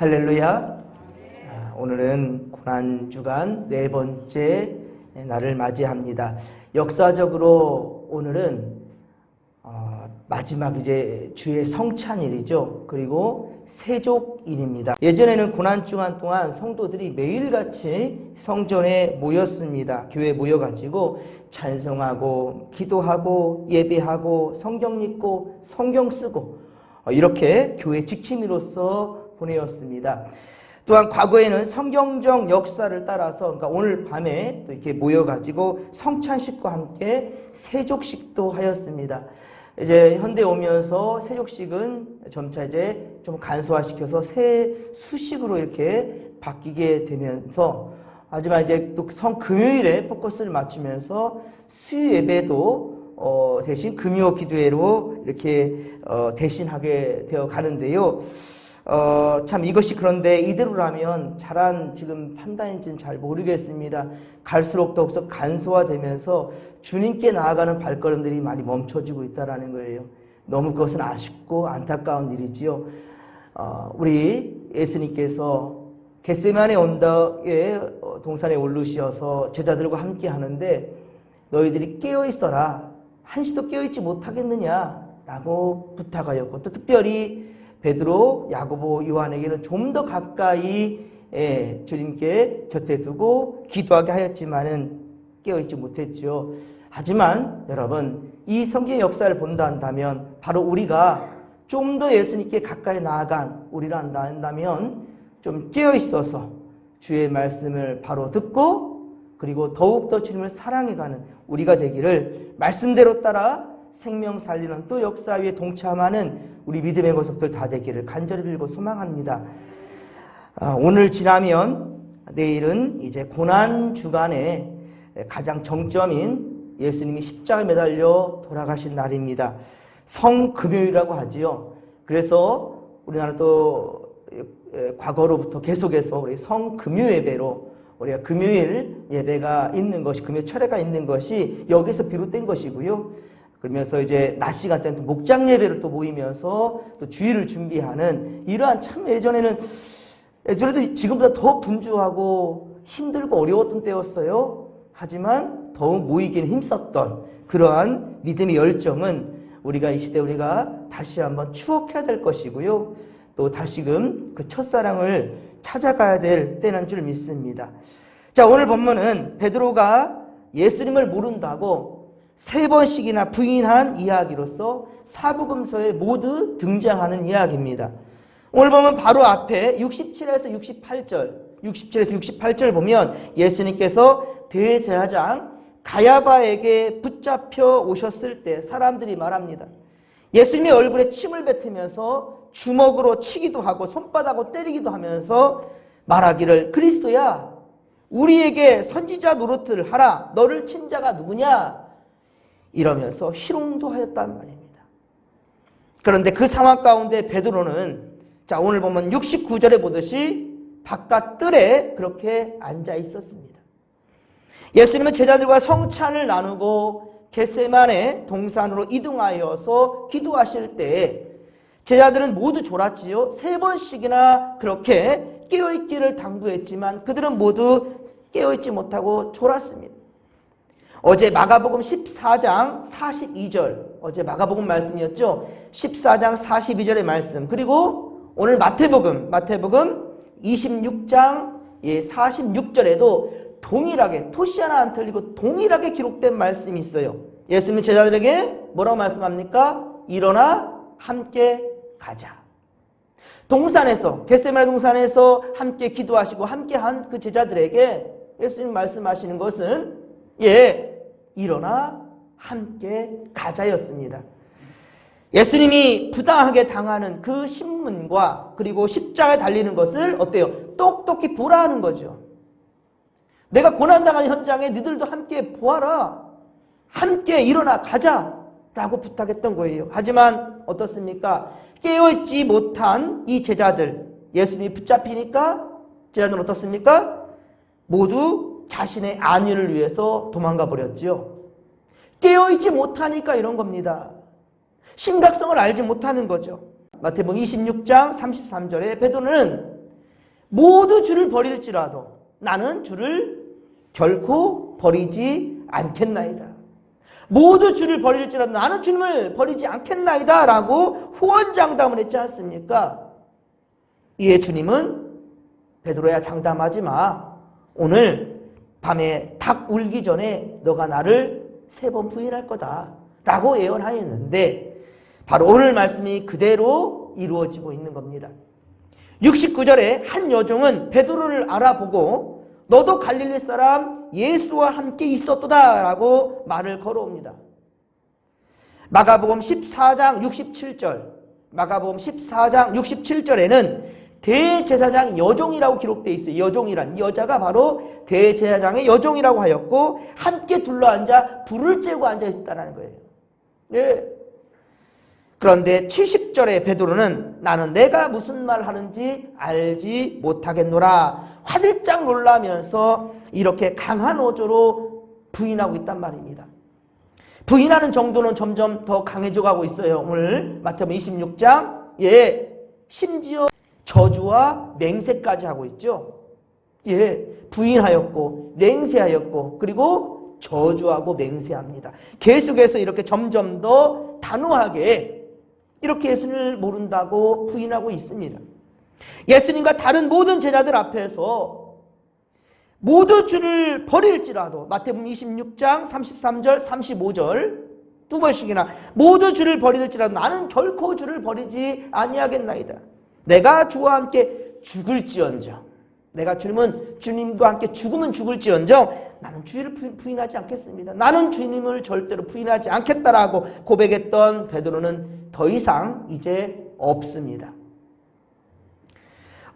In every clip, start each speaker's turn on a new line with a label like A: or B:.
A: 할렐루야. 자, 오늘은 고난주간 네 번째 날을 맞이합니다. 역사적으로 오늘은 어, 마지막 이제 주의 성찬일이죠. 그리고 세족일입니다. 예전에는 고난주간 동안 성도들이 매일같이 성전에 모였습니다. 교회에 모여가지고 찬송하고 기도하고 예배하고 성경 읽고 성경 쓰고 어, 이렇게 교회 지킴이로서 보내었습니다. 또한 과거에는 성경적 역사를 따라서 그러니까 오늘 밤에 또 이렇게 모여가지고 성찬식과 함께 세족식도 하였습니다. 이제 현대 오면서 세족식은 점차 이제 좀 간소화시켜서 세수식으로 이렇게 바뀌게 되면서 하지만 이제 또 성 금요일에 포커스를 맞추면서 수요 예배도 어 대신 금요 기도회로 이렇게 어 대신하게 되어 가는데요. 어, 참 이것이 그런데 이대로라면 잘한 지금 판단인지는 잘 모르겠습니다. 갈수록 더욱더 간소화되면서 주님께 나아가는 발걸음들이 많이 멈춰지고 있다라는 거예요. 너무 그것은 아쉽고 안타까운 일이지요. 어, 우리 예수님께서 겟세만의 언덕에 어, 동산에 올르셔서 제자들과 함께 하는데 너희들이 깨어 있어라 한시도 깨어 있지 못하겠느냐라고 부탁하였고 또 특별히 베드로, 야고보, 요한에게는 좀 더 가까이 예, 주님께 곁에 두고 기도하게 하였지만은 깨어있지 못했지요. 하지만 여러분 이 성경의 역사를 본다 한다면 바로 우리가 좀 더 예수님께 가까이 나아간 우리라 한다면 좀 깨어 있어서 주의 말씀을 바로 듣고 그리고 더욱더 주님을 사랑해가는 우리가 되기를 말씀대로 따라 생명 살리는 또 역사 위에 동참하는 우리 믿음의 모습들 다 되기를 간절히 빌고 소망합니다. 아, 오늘 지나면 내일은 이제 고난 주간에 가장 정점인 예수님이 십자가에 매달려 돌아가신 날입니다. 성금요일이라고 하지요. 그래서 우리나라 또 과거로부터 계속해서 우리 성금요 예배로 우리가 금요일 예배가 있는 것이 금요 철회가 있는 것이 여기서 비롯된 것이고요. 그러면서 이제 낮 시간 때는 또 목장 예배를 또 모이면서 또 주일을 준비하는 이러한 참 예전에는 예전에도 지금보다 더 분주하고 힘들고 어려웠던 때였어요. 하지만 더욱 모이기는 힘썼던 그러한 믿음의 열정은 우리가 이 시대 우리가 다시 한번 추억해야 될 것이고요. 또 다시금 그 첫사랑을 찾아가야 될 때는 줄 믿습니다. 자, 오늘 본문은 베드로가 예수님을 모른다고 세 번씩이나 부인한 이야기로서 사복음서에 모두 등장하는 이야기입니다. 오늘 보면 바로 앞에 67에서 68절, 67에서 68절 보면 예수님께서 대제사장 가야바에게 붙잡혀 오셨을 때 사람들이 말합니다. 예수님의 얼굴에 침을 뱉으면서 주먹으로 치기도 하고 손바닥으로 때리기도 하면서 말하기를 그리스도야 우리에게 선지자 노릇을 하라 너를 친 자가 누구냐 이러면서 희롱도 하였단 말입니다. 그런데 그 상황 가운데 베드로는 자 오늘 보면 69절에 보듯이 바깥 뜰에 그렇게 앉아 있었습니다. 예수님은 제자들과 성찬을 나누고 겟세만의 동산으로 이동하여서 기도하실 때 제자들은 모두 졸았지요. 세 번씩이나 그렇게 깨어있기를 당부했지만 그들은 모두 깨어있지 못하고 졸았습니다. 어제 마가복음 14장 42절, 어제 마가복음 말씀이었죠. 14장 42절의 말씀. 그리고 오늘 마태복음, 마태복음 26장 46절에도 동일하게 토시 하나 안 틀리고 동일하게 기록된 말씀이 있어요. 예수님 제자들에게 뭐라고 말씀합니까? 일어나 함께 가자. 동산에서 겟세마네 동산에서 함께 기도하시고 함께 한 그 제자들에게 예수님 말씀하시는 것은 예, 일어나 함께 가자였습니다. 예수님이 부당하게 당하는 그 신문과 그리고 십자가에 달리는 것을 어때요? 똑똑히 보라는 거죠. 내가 고난당하는 현장에 너희들도 함께 보아라. 함께 일어나 가자 라고 부탁했던 거예요. 하지만 어떻습니까? 깨어있지 못한 이 제자들 예수님이 붙잡히니까 제자들은 어떻습니까? 모두 자신의 안위를 위해서 도망가 버렸지요. 깨어있지 못하니까 이런 겁니다. 심각성을 알지 못하는 거죠. 마태복음 26장 33절에 베드로는 모두 주를 버릴지라도 나는 주를 결코 버리지 않겠나이다. 모두 주를 버릴지라도 나는 주님을 버리지 않겠나이다 라고 후원장담을 했지 않습니까? 이에 주님은 베드로야 장담하지 마. 오늘 밤에 닭 울기 전에 너가 나를 세 번 부인할 거다. 라고 예언하였는데 바로 오늘 말씀이 그대로 이루어지고 있는 겁니다. 69절에 한 여종은 베드로를 알아보고 너도 갈릴리 사람 예수와 함께 있었도다 라고 말을 걸어옵니다. 마가복음 14장 67절 마가복음 14장 67절에는 대제사장 여종이라고 기록되어 있어요. 여종이란 여자가 바로 대제사장의 여종이라고 하였고 함께 둘러앉아 불을 쬐고 앉아 있다는 거예요. 예. 그런데 70절에 베드로는 나는 내가 무슨 말 하는지 알지 못하겠노라. 화들짝 놀라면서 이렇게 강한 어조로 부인하고 있단 말입니다. 부인하는 정도는 점점 더 강해져 가고 있어요. 오늘 마태복음 26장. 예. 심지어 저주와 맹세까지 하고 있죠. 예. 부인하였고 맹세하였고 그리고 저주하고 맹세합니다. 계속해서 이렇게 점점 더 단호하게 이렇게 예수님을 모른다고 부인하고 있습니다. 예수님과 다른 모든 제자들 앞에서 모두 주를 버릴지라도 마태복음 26장 33절 35절 두 번씩이나 모두 주를 버릴지라도 나는 결코 주를 버리지 아니하겠나이다. 내가 주와 함께 죽을지언정 내가 주님은 주님과 함께 죽으면 죽을지언정 나는 주를 부인하지 않겠습니다. 나는 주님을 절대로 부인하지 않겠다라고 고백했던 베드로는 더 이상 이제 없습니다.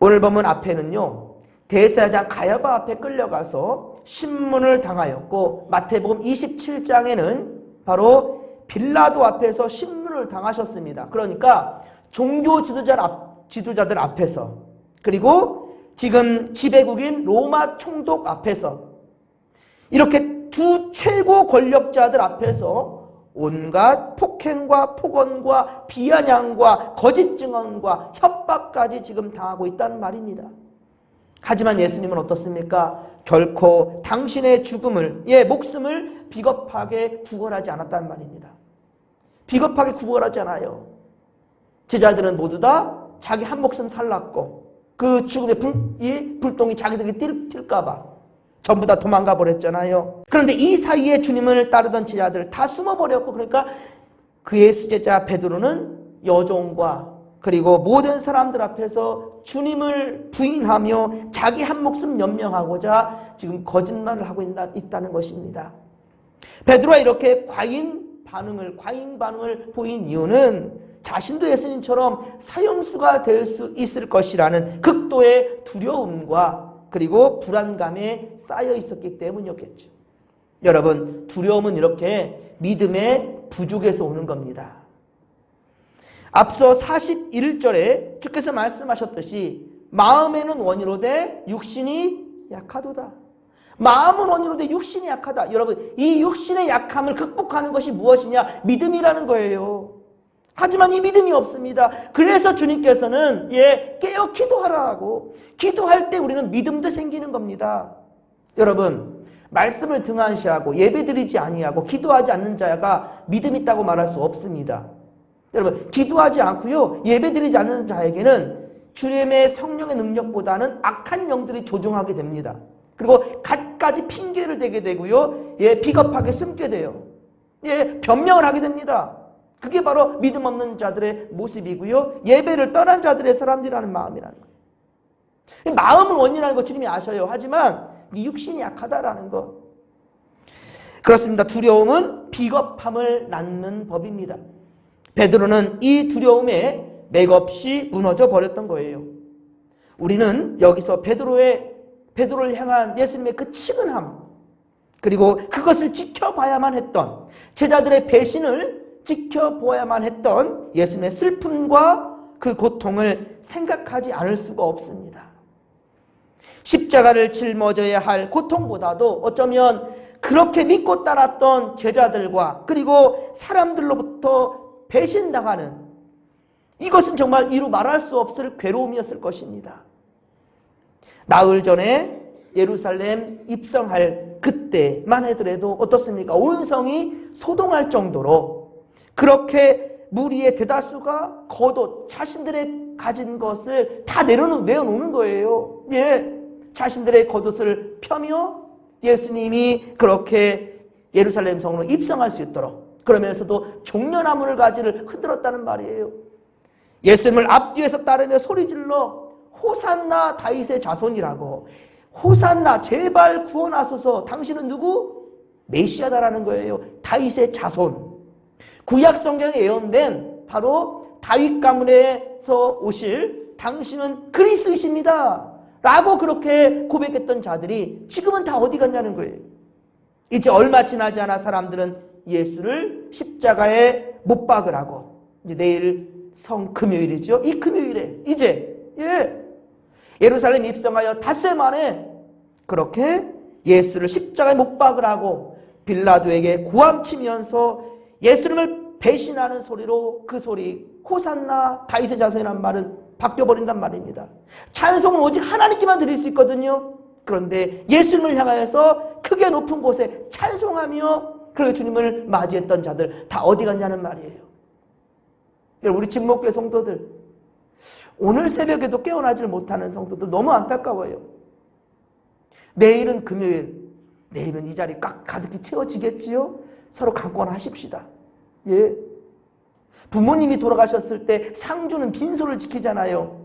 A: 오늘 본문 앞에는요. 대사장 가야바 앞에 끌려가서 신문을 당하였고 마태복음 27장에는 바로 빌라도 앞에서 신문을 당하셨습니다. 그러니까 종교 지도자 앞, 지도자들 앞에서 그리고 지금 지배국인 로마 총독 앞에서 이렇게 두 최고 권력자들 앞에서 온갖 폭행과 폭언과 비아냥과 거짓 증언과 협박까지 지금 당하고 있다는 말입니다. 하지만 예수님은 어떻습니까? 결코 당신의 죽음을, 예, 목숨을 비겁하게 구걸하지 않았다는 말입니다. 비겁하게 구걸하지 않아요. 제자들은 모두 다 자기 한 목숨 살랐고 그 죽음의 불, 이 불똥이 자기들에게 뛸, 튈까봐 전부 다 도망가 버렸잖아요. 그런데 이 사이에 주님을 따르던 제자들 다 숨어 버렸고 그러니까 그의 수제자 베드로는 여종과 그리고 모든 사람들 앞에서 주님을 부인하며 자기 한 목숨 연명하고자 지금 거짓말을 하고 있다는 것입니다. 베드로가 이렇게 과잉 반응을 과잉 반응을 보인 이유는 자신도 예수님처럼 사형수가 될 수 있을 것이라는 극도의 두려움과 그리고 불안감에 쌓여 있었기 때문이었겠죠. 여러분, 두려움은 이렇게 믿음의 부족에서 오는 겁니다. 앞서 41절에 주께서 말씀하셨듯이 마음에는 원이로 되 육신이 약하도다. 마음은 원이로 되 육신이 약하다. 여러분, 이 육신의 약함을 극복하는 것이 무엇이냐? 믿음이라는 거예요. 하지만 이 믿음이 없습니다. 그래서 주님께서는 예, 깨어 기도하라고 기도할 때 우리는 믿음도 생기는 겁니다. 여러분, 말씀을 등한시하고 예배드리지 아니하고 기도하지 않는 자가 믿음 있다고 말할 수 없습니다. 여러분, 기도하지 않고요. 예배드리지 않는 자에게는 주님의 성령의 능력보다는 악한 영들이 조종하게 됩니다. 그리고 갖가지 핑계를 대게 되고요. 예, 비겁하게 숨게 돼요. 예, 변명을 하게 됩니다. 그게 바로 믿음 없는 자들의 모습이고요. 예배를 떠난 자들의 사람들이라는 마음이라는 거예요. 마음은 원인이라는 거 주님이 아셔요. 하지만 이 육신이 약하다라는 거. 그렇습니다. 두려움은 비겁함을 낳는 법입니다. 베드로는 이 두려움에 맥없이 무너져 버렸던 거예요. 우리는 여기서 베드로의 베드로를 향한 예수님의 그 치근함 그리고 그것을 지켜봐야만 했던 제자들의 배신을 지켜보아야만 했던 예수님의 슬픔과 그 고통을 생각하지 않을 수가 없습니다. 십자가를 짊어져야 할 고통보다도 어쩌면 그렇게 믿고 따랐던 제자들과 그리고 사람들로부터 배신당하는 이것은 정말 이루 말할 수 없을 괴로움이었을 것입니다. 나흘 전에 예루살렘 입성할 그때만 해더라도 어떻습니까? 온 성이 소동할 정도로 그렇게 무리의 대다수가 겉옷 자신들의 가진 것을 다 내려놓, 내어놓는 거예요. 예. 자신들의 겉옷을 펴며 예수님이 그렇게 예루살렘 성으로 입성할 수 있도록 그러면서도 종려나무를 가지를 흔들었다는 말이에요. 예수님을 앞뒤에서 따르며 소리질러 호산나 다윗의 자손이라고 호산나 제발 구원하소서 당신은 누구? 메시아다라는 거예요. 다윗의 자손. 구약 성경에 예언된 바로 다윗 가문에서 오실 당신은 그리스이십니다. 라고 그렇게 고백했던 자들이 지금은 다 어디 갔냐는 거예요. 이제 얼마 지나지 않아 사람들은 예수를 십자가에 못 박으라고 이제 내일 성 금요일이죠. 이 금요일에 이제 예 예루살렘 입성하여 닷새 만에 그렇게 예수를 십자가에 못 박으라고 빌라도에게 고함치면서 예수님을 배신하는 소리로 그 소리 호산나 다윗의 자손이란 말은 바뀌어버린단 말입니다. 찬송은 오직 하나님께만 드릴 수 있거든요. 그런데 예수님을 향하여서 크게 높은 곳에 찬송하며 그 주님을 맞이했던 자들 다 어디 갔냐는 말이에요. 우리 진목교회 성도들 오늘 새벽에도 깨어나질 못하는 성도들 너무 안타까워요. 내일은 금요일, 내일은 이 자리 꽉 가득히 채워지겠지요? 서로 강권하십시다. 예. 부모님이 돌아가셨을 때 상주는 빈소를 지키잖아요.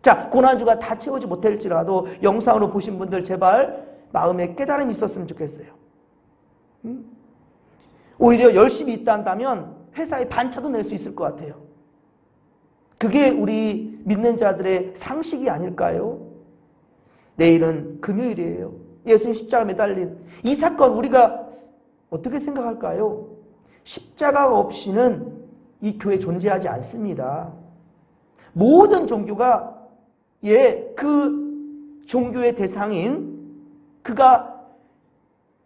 A: 자, 고난주가 다 채우지 못할지라도 영상으로 보신 분들 제발 마음에 깨달음이 있었으면 좋겠어요. 음? 오히려 열심히 있다 한다면 회사에 반차도 낼 수 있을 것 같아요. 그게 우리 믿는 자들의 상식이 아닐까요? 내일은 금요일이에요. 예수님 십자가 매달린 이 사건 우리가 어떻게 생각할까요? 십자가 없이는 이 교회 존재하지 않습니다. 모든 종교가 예, 그 종교의 대상인 그가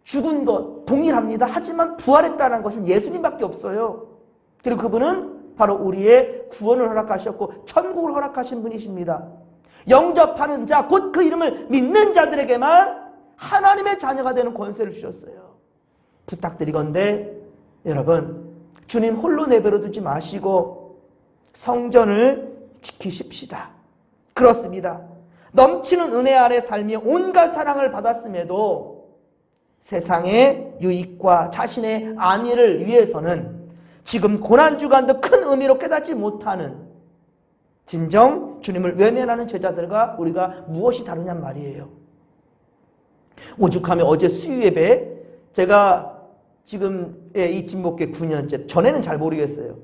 A: 죽은 것 동일합니다. 하지만 부활했다는 것은 예수님밖에 없어요. 그리고 그분은 바로 우리의 구원을 허락하셨고 천국을 허락하신 분이십니다. 영접하는 자, 곧 그 이름을 믿는 자들에게만 하나님의 자녀가 되는 권세를 주셨어요. 부탁드리건데 여러분 주님 홀로 내버려 두지 마시고 성전을 지키십시다. 그렇습니다. 넘치는 은혜 아래 살며 온갖 사랑을 받았음에도 세상의 유익과 자신의 안위를 위해서는 지금 고난주간도 큰 의미로 깨닫지 못하는 진정 주님을 외면하는 제자들과 우리가 무엇이 다르냔 말이에요. 오죽하면 어제 수유 예배 제가 지금 이 진목계 9년째 전에는 잘 모르겠어요.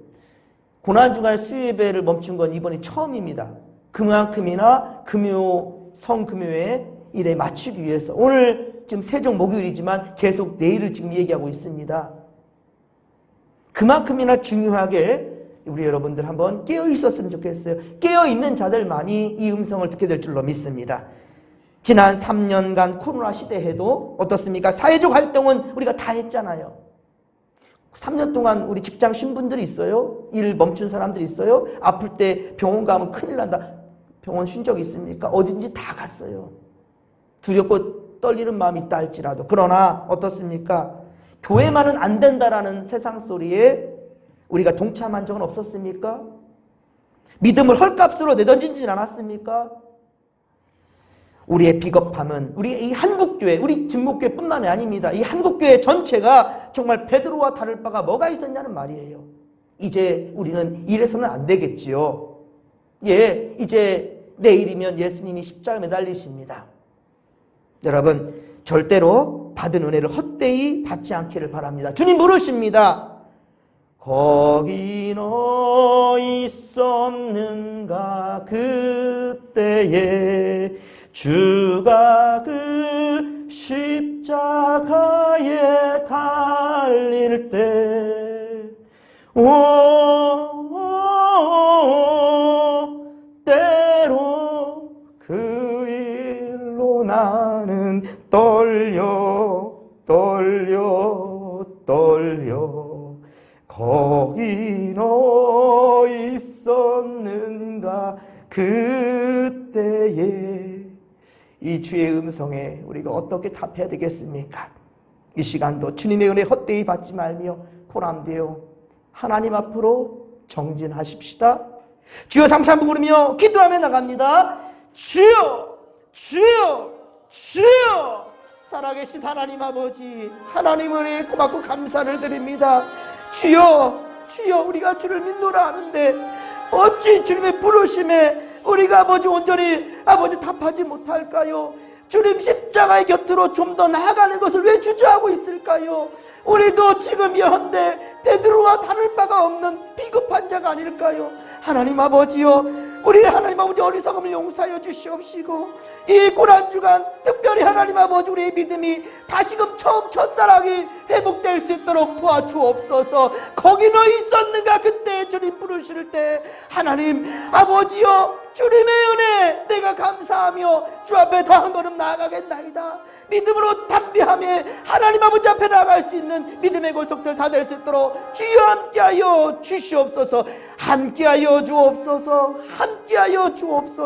A: 고난주간 수유 예배를 멈춘 건 이번이 처음입니다. 그만큼이나 금요 성금요의 일에 맞추기 위해서 오늘 지금 세종 목요일이지만 계속 내일을 지금 얘기하고 있습니다. 그만큼이나 중요하게 우리 여러분들 한번 깨어 있었으면 좋겠어요. 깨어 있는 자들만이 이 음성을 듣게 될 줄로 믿습니다. 지난 3년간 코로나 시대에도 어떻습니까? 사회적 활동은 우리가 다 했잖아요. 3년 동안 우리 직장 쉰 분들이 있어요? 일 멈춘 사람들이 있어요? 아플 때 병원 가면 큰일 난다. 병원 쉰 적 있습니까? 어딘지 다 갔어요. 두렵고 떨리는 마음이 있다 할지라도. 그러나 어떻습니까? 교회만은 안 된다라는 세상 소리에 우리가 동참한 적은 없었습니까? 믿음을 헐값으로 내던지진 않았습니까? 우리의 비겁함은 우리 이 한국교회, 우리 진목교회뿐만이 아닙니다. 이 한국교회 전체가 정말 베드로와 다를 바가 뭐가 있었냐는 말이에요. 이제 우리는 이래서는 안 되겠지요. 예, 이제 내일이면 예수님이 십자가에 매달리십니다. 여러분, 절대로 받은 은혜를 헛되이 받지 않기를 바랍니다. 주님 부르십니다. 거기 너 있었는가 그때에 주가 그 십자가에 달릴 때 오, 때로 그 일로 나는 떨려 떨려 떨려. 거기 너 있었는가? 그때에 이 주의 음성에 우리가 어떻게 답해야 되겠습니까? 이 시간도 주님의 은혜 헛되이 받지 말며 고람되어 하나님 앞으로 정진하십시다. 주여 삼삼부 부르며 기도하며 나갑니다. 주여, 주여, 주여. 살아계신 하나님 아버지, 하나님 은혜 고맙고 감사를 드립니다. 주여, 주여, 우리가 주를 믿노라 하는데 어찌 주님의 부르심에 우리가 아버지 온전히 아버지 답하지 못할까요? 주님 십자가의 곁으로 좀 더 나아가는 것을 왜 주저하고 있을까요? 우리도 지금 현대 베드로와 다를 바가 없는 비겁한 자가 아닐까요? 하나님 아버지요, 우리 하나님 아버지 어리석음을 용서하여 주시옵시고 이 고난 주간 특별히 하나님 아버지 우리의 믿음이 다시금 처음 첫사랑이 회복될 수 있도록 도와주옵소서. 거기 너 있었는가 그때 주님 부르실 때 하나님 아버지요 주님의 은혜 내가 감사하며 주 앞에 더 한 걸음 나아가겠나이다. 믿음으로 담대함에 하나님 아버지 앞에 나아갈 수 있는 믿음의 골석들 다 될 수 있도록 주여 함께하여 주시옵소서 함께하여 주옵소서 함께하여 주옵소서